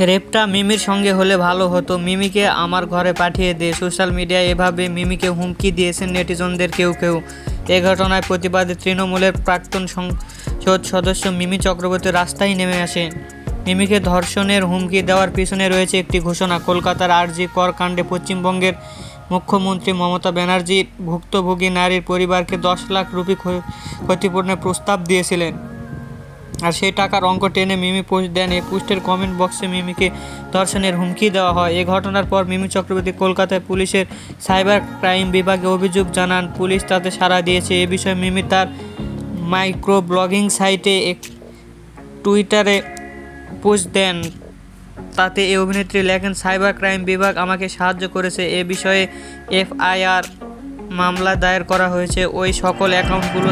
রেপটা মিমির সঙ্গে হলে ভালো হতো। মিমিকে আমার ঘরে পাঠিয়ে দে। সোশ্যাল মিডিয়ায় এভাবে মিমিকে হুমকি দিয়েছেন নেটিজনদের কেউ কেউ। এ ঘটনায় প্রতিবাদে তৃণমূলের প্রাক্তন সংসদ সদস্য মিমি চক্রবর্তী রাস্তায় নেমে আসে। মিমিকে ধর্ষণের হুমকি দেওয়ার পিছনে রয়েছে একটি ঘোষণা। কলকাতার আরজি কর কাণ্ডে পশ্চিমবঙ্গের মুখ্যমন্ত্রী মমতা ব্যানার্জি ভুক্তভোগী নারীর পরিবারকে দশ লাখ রুপি ক্ষ- ক্ষতিপূরণের প্রস্তাব দিয়েছিলেন। আর সেই টাকার অঙ্ক টেনে মিমি পোস্ট দেন। এই পোস্টের কমেন্ট বক্সে মিমিকে ধর্ষণের হুমকি দেওয়া হয়। এই ঘটনার পর মিমি চক্রবর্তী কলকাতায় পুলিশের সাইবার ক্রাইম বিভাগে অভিযোগ জানান। পুলিশ তাতে সাড়া দিয়েছে। এ বিষয়ে মিমি তার মাইক্রো ব্লগিং সাইটে এক টুইটারে পোস্ট দেন। তাতে এই অভিনেত্রী লেখেন, সাইবার ক্রাইম বিভাগ আমাকে সাহায্য করেছে। এ বিষয়ে এফআইআর মামলা দায়ের করা হয়েছে। ওই সকল অ্যাকাউন্টগুলো